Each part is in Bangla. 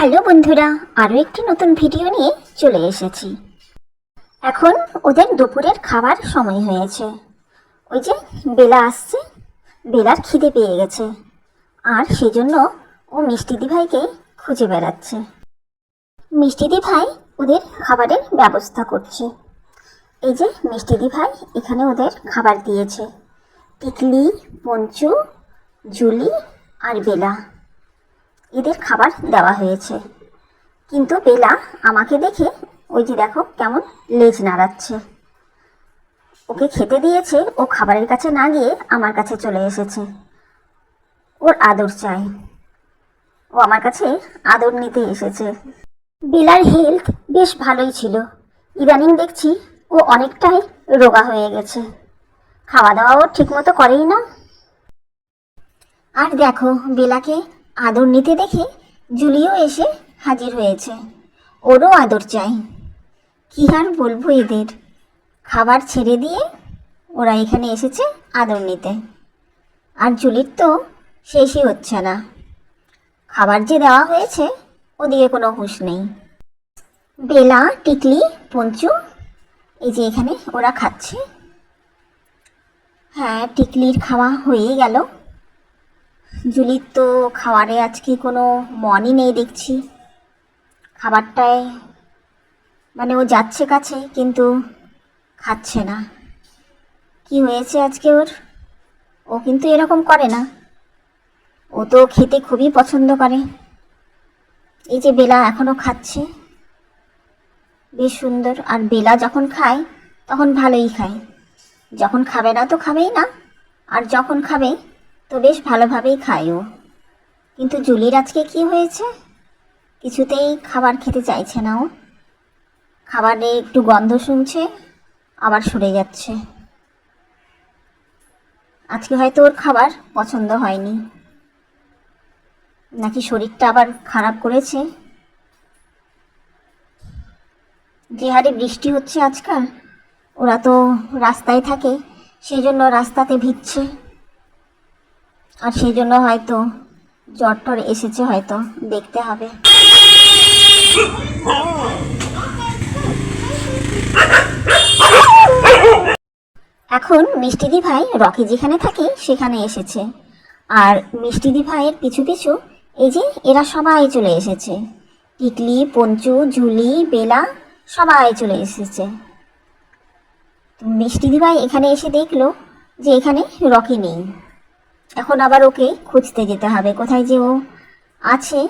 হ্যালো বন্ধুরা আরও একটি নতুন ভিডিও নিয়ে চলে এসেছি। এখন ওদের দুপুরের খাবার সময় হয়েছে। ওই যে বেলা আসছে, বেলার খিদে পেয়ে গেছে। আর সেজন্য ও মিষ্টি দিভাইকে খুঁজে বেড়াচ্ছে। মিষ্টি দিভাই ওদের খাবারের ব্যবস্থা করছে। এই যে মিষ্টি দিভাই এখানে ওদের খাবার দিয়েছে। টিকলি পঞ্চু, জুলি আর বেলা। এদের খাবার দেওয়া হয়েছে। কিন্তু বেলা আমাকে দেখে ওই যে দেখো কেমন লেজ নাড়াচ্ছে। ওকে খেতে দিয়েছে, ও খাবারের কাছে না গিয়ে আমার কাছে চলে এসেছে। ওর আদর চাই। ও আমার কাছে আদর নিতে এসেছে। বেলার হেলথ বেশ ভালোই ছিল। ইদানিং দেখছি ও অনেকটাই রোগা হয়ে গেছে। খাওয়া দাওয়া দাওয়াও ঠিকমতো করেই না। আর দেখো, বেলাকে আদর নিতে দেখে জুলিও এসে হাজির হয়েছে। ওরও আদর চাই। কি আর বলব এদের? খাবার ছেড়ে দিয়ে ওরা এখানে এসেছে আদর নিতে। আর জুলির তো শেষই হচ্ছে না। খাবার যে দেওয়া হয়েছে, ওদিকে কোনো হুঁশ নেই। বেলা, টিকলি, পঞ্চু, এই যে এখানে ওরা খাচ্ছে। হ্যাঁ টিকলির খাওয়া হয়েই গেল। জুলির তো খাবারে আজকে কোনো মনই নেই দেখছি। খাবারটায় মানে ও যাচ্ছে কাছে, কিন্তু খাচ্ছে না। কি হয়েছে আজকে ওর? ও কিন্তু এরকম করে না। ও তো খেতে খুবই পছন্দ করে। এই যে বেলা এখনও খাচ্ছে। বেশ সুন্দর। আর বেলা যখন খায়, তখন ভালোই খায়। যখন খাবে না তো খাবেই না। আর যখন খাবে তো বেশ ভালোভাবেই খায়। ও কিন্তু জুলির আজকে কি হয়েছে? কিছুতেই খাবার খেতে চাইছে না ও। খাবারে একটু গন্ধ শুনছে, আবার সরে যাচ্ছে। আজকে হয়তো ওর খাবার পছন্দ হয়নি। নাকি শরীরটা আবার খারাপ করেছে? যে হারে বৃষ্টি হচ্ছে আজকাল, ওরা তো রাস্তায় থাকে, সেই জন্য রাস্তাতে ভিজছে। আর সেই জন্য হয়তো জ্বর টর এসেছে হয়তো, দেখতে হবে। এখন মিষ্টিদি ভাই রকি যেখানে থাকে, সেখানে এসেছে। আর মিষ্টিদি ভাইয়ের পিছু পিছু এই যে এরা সবাই চলে এসেছে। টিকলি, পঞ্চু, ঝুলি, বেলা, সবাই চলে এসেছে। মিষ্টিদি ভাই এখানে এসে দেখল যে এখানে রকি নেই। এখন আবার ওকে খুঁজতে যেতে হবে। কোথায় যে ও আছে,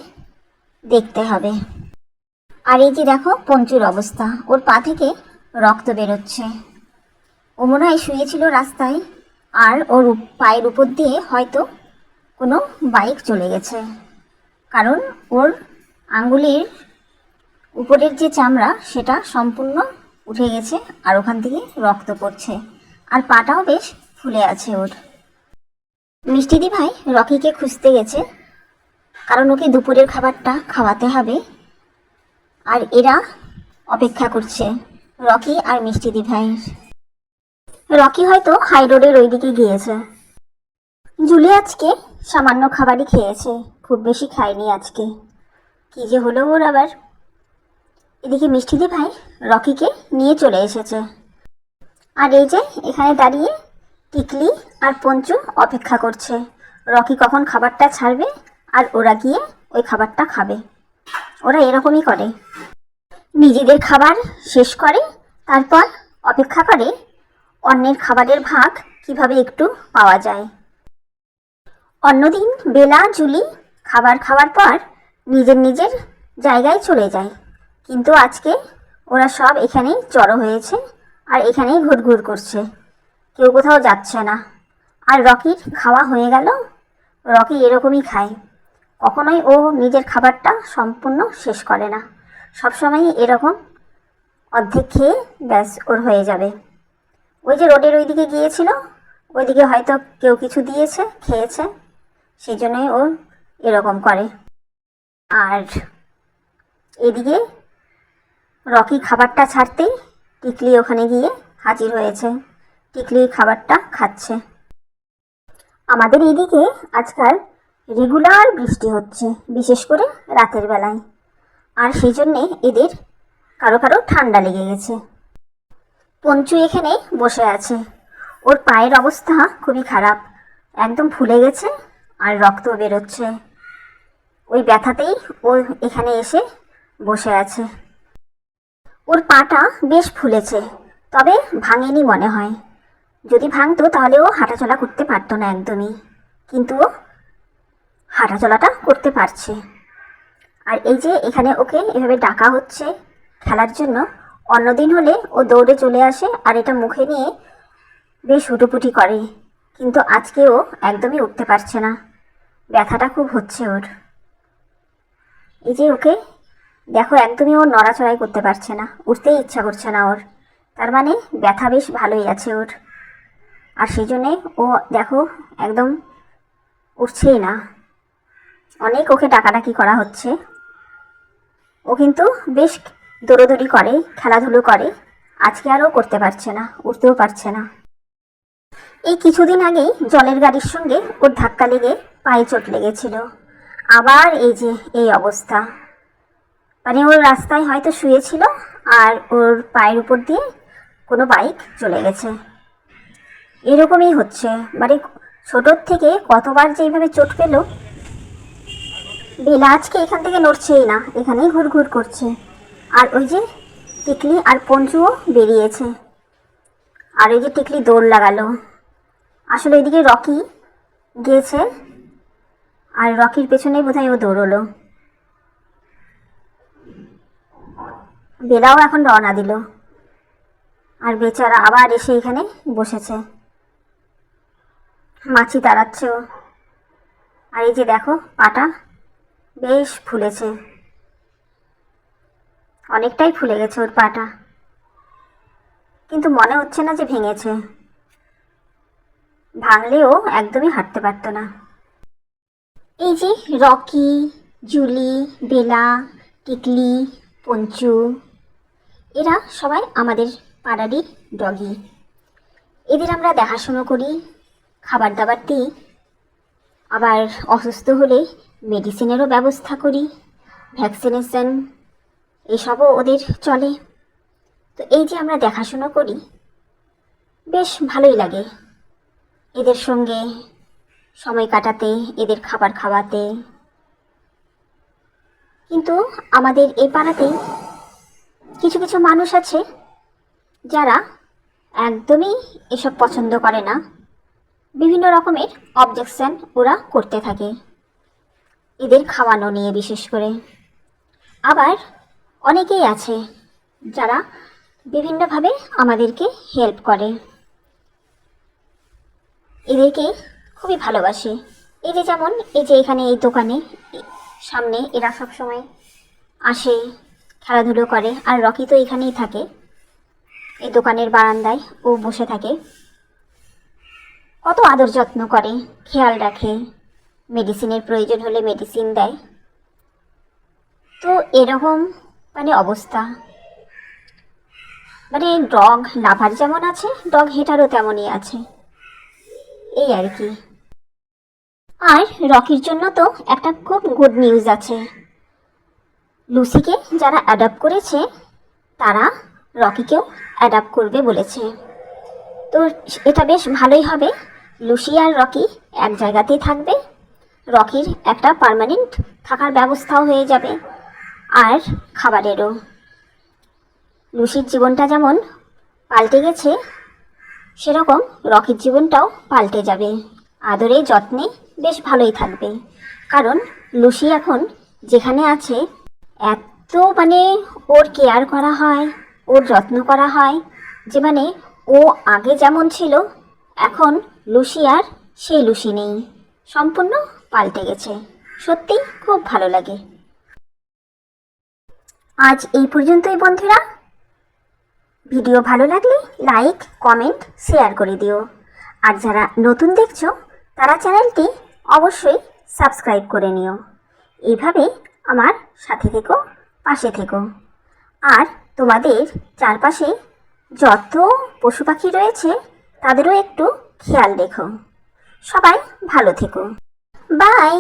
দেখতে হবে। আর এই যে দেখো, পঞ্চুর অবস্থা। ওর পা থেকে রক্ত বেরোচ্ছে। ও মনে হয় শুয়েছিল রাস্তায়, আর ওর পায়ের উপর দিয়ে হয়তো কোনো বাইক চলে গেছে। কারণ ওর আঙ্গুলির উপরের যে চামড়া, সেটা সম্পূর্ণ উঠে গেছে আর ওখান থেকে রক্ত পড়ছে। আর পাটাও বেশ ফুলে আছে ওর। মিষ্টিদি ভাই রকিকে খুঁজতে গেছে। কারণ ওকে দুপুরের খাবারটা খাওয়াতে হবে। আর এরা অপেক্ষা করছে রকি আর মিষ্টিদি ভাইয়ের রকি হয়তো হাই রোডের ওই দিকে গিয়েছে। জুলি আজকে সামান্য খাবারই খেয়েছে, খুব বেশি খায়নি আজকে। কি যে হলো ওর আবার। এদিকে মিষ্টিদি ভাই রকিকে নিয়ে চলে এসেছে। আর এই যে এখানে দাঁড়িয়ে টিকলি আর পঞ্চু অপেক্ষা করছে। রকি কখন খাবারটা ছাড়বে আর ওরা গিয়ে ওই খাবারটা খাবে। ওরা এরকমই করে। নিজেদের খাবার শেষ করে, তারপর অপেক্ষা করে অন্যের খাবারের ভাগ কীভাবে একটু পাওয়া যায়। অন্যদিন বেলা, জুলি খাবার খাওয়ার পর নিজের নিজের জায়গায় চলে যায়। কিন্তু আজকে ওরা সব এখানেই জড়ো হয়েছে আর এখানেই ঘুরঘুর করছে। কেউ কোথাও যাচ্ছে না। আর রকির খাওয়া হয়ে গেল? রকি এরকমই খায়। কখনোই ও নিজের খাবারটা সম্পূর্ণ শেষ করে না। সবসময়ই এরকম অর্ধেক খেয়ে ব্যাস ওর হয়ে যাবে। ওই যে রোডের ওইদিকে গিয়েছিল, ওইদিকে হয়তো কেউ কিছু দিয়েছে, খেয়েছে সেই জন্যই ও এরকম করে। আর এদিকে রকি খাবারটা ছাড়তেই টিকলি ওখানে গিয়ে হাজির হয়েছে। টিকলি খাবারটা খাচ্ছে। আমাদের এদিকে আজকাল রেগুলার বৃষ্টি হচ্ছে, বিশেষ করে রাতের বেলায়। আর সেই জন্যে এদের কারও কারও ঠান্ডা লেগে গেছে। পঞ্চু এখানে বসে আছে। ওর পায়ের অবস্থা খুবই খারাপ। একদম ফুলে গেছে আর রক্ত বেরোচ্ছে। ওই ব্যথাতেই ও এখানে এসে বসে আছে। ওর পাটা বেশ ফুলেছে, তবে ভাঙেনি মনে হয়। যদি ভাঙতো তাহলে ও হাঁটাচলা করতে পারতো না একদমই। কিন্তু ও হাঁটাচলাটা করতে পারছে। আর এই যে এখানে ওকে এভাবে ডাকা হচ্ছে খেলার জন্য, অন্যদিন হলে ও দৌড়ে চলে আসে আর এটা মুখে নিয়ে বেশ হুটোপুটি করে। কিন্তু আজকে ও একদমই উঠতে পারছে না। ব্যথাটা খুব হচ্ছে ওর। এই যে ওকে দেখো একদমই ওর নড়াচড়াই করতে পারছে না। উঠতেই ইচ্ছা করছে না ওর। তার মানে ব্যথা বেশ ভালোই আছে ওর। আর সেই জন্যে ও দেখো একদম উঠছেই না। অনেক ওকে ডাকাডাকি করা হচ্ছে। ও কিন্তু বেশ দৌড়োদৌড়ি করে, খেলাধুলো করে। আজকে আরও করতে পারছে না, উঠতেও পারছে না। এই কিছুদিন আগেই জলের গাড়ির সঙ্গে ওর ধাক্কা লেগে পায়ে চোট লেগেছিল। আবার এই যে এই অবস্থা। মানে ওর রাস্তায় হয়তো শুয়েছিল আর ওর পায়ের উপর দিয়ে কোনো বাইক চলে গেছে। এরকমই হচ্ছে। মানে ছোটোর থেকে কতবার যে এইভাবে চোট পেল বেলা আজকে এখান থেকে নড়ছেই না, এখানেই ঘুরঘুর করছে। আর ওই যে টিকলি আর পঞ্চুও বেরিয়েছে। আর ওই যে টিকলি দৌড় লাগালো। আসলে ওইদিকে রকি গিয়েছে, আর রকির পেছনেই বোধহয় ও দৌড়লো। বেলাও এখন রওনা দিল। আর বেচারা আবার এসে এখানে বসেছে। মাছি তাড়াচ্ছে আর এই যে দেখো, পাটা বেশ ফুলেছে। অনেকটাই ফুলে গেছে ওর পাটা। কিন্তু মনে হচ্ছে না যে ভেঙেছে। ভাঙলেও একদমই হাঁটতে পারতো না। এই যে রকি, জুলি, বেলা, টিকলি, পঞ্চু, এরা সবাই আমাদের পাড়ারই ডগি। এদের আমরা দেখাশুনো করি খাবার দাবার দিই। আবার অসুস্থ হলে মেডিসিনেরও ব্যবস্থা করি। ভ্যাকসিনেশন এসবও ওদের চলে। তো এই যে আমরা দেখাশুনো করি, বেশ ভালোই লাগে। এদের সঙ্গে সময় কাটাতে, এদের খাবার খাওয়াতে। কিন্তু আমাদের এই পাড়াতেই কিছু কিছু মানুষ আছে যারা একদমই এসব পছন্দ করে না। বিভিন্ন রকমের অবজেকশন ওরা করতে থাকে। এদের খাওয়ানো নিয়ে বিশেষ করে। আবার অনেকেই আছে যারা বিভিন্নভাবে আমাদেরকে হেল্প করে। এদেরকে খুবই ভালোবাসি। এই যে যেমন এই যে এখানে এই দোকানে, সামনে এরা সব সময় আসে, খেলাধুলো করে। আর রকি তো এখানেই থাকে। এই দোকানের বারান্দায় ও বসে থাকে। কত আদর যত্ন করে, খেয়াল রাখে। মেডিসিনের প্রয়োজন হলে মেডিসিন দেয়। তো এরকম মানে অবস্থা। মানে ডগ লাভার যেমন আছে, ডগ হেটারও তেমনই আছে। এই আর কি। আর রকির জন্য তো একটা খুব গুড নিউজ আছে। লুসিকে যারা অ্যাডাপ্ট করেছে, তারা রকিকেও অ্যাডাপ্ট করবে বলেছে। তো এটা বেশ ভালোই হবে। লুসি আর রকি এক জায়গাতেই থাকবে। রকির একটা পার্মানেন্ট থাকার ব্যবস্থাও হয়ে যাবে। আর খাবারেরও। লুসির জীবনটা যেমন পাল্টে গেছে, সেরকম রকির জীবনটাও পাল্টে যাবে। আদরে, যত্নে বেশ ভালোই থাকবে। কারণ লুসি এখন যেখানে আছে, এত মানে ওর কেয়ার করা হয়, ওর যত্ন করা হয়, যে মানে ও আগে যেমন ছিল, এখন লুসি আর সেই লুসি নেই। সম্পূর্ণ পাল্টে গেছে। সত্যি খুব ভালো লাগে। আজ এই পর্যন্তই বন্ধুরা। ভিডিও ভালো লাগলে লাইক, কমেন্ট, শেয়ার করে দিও। আর যারা নতুন দেখছ, তারা চ্যানেলটি অবশ্যই সাবস্ক্রাইব করে নিও। এইভাবে আমার সাথে থেকো, পাশে থেকো। আর তোমাদের চারপাশে যত পশু পাখি রয়েছে তাদেরও একটু খেয়াল রেখো। সবাই ভালো থেকো। বাই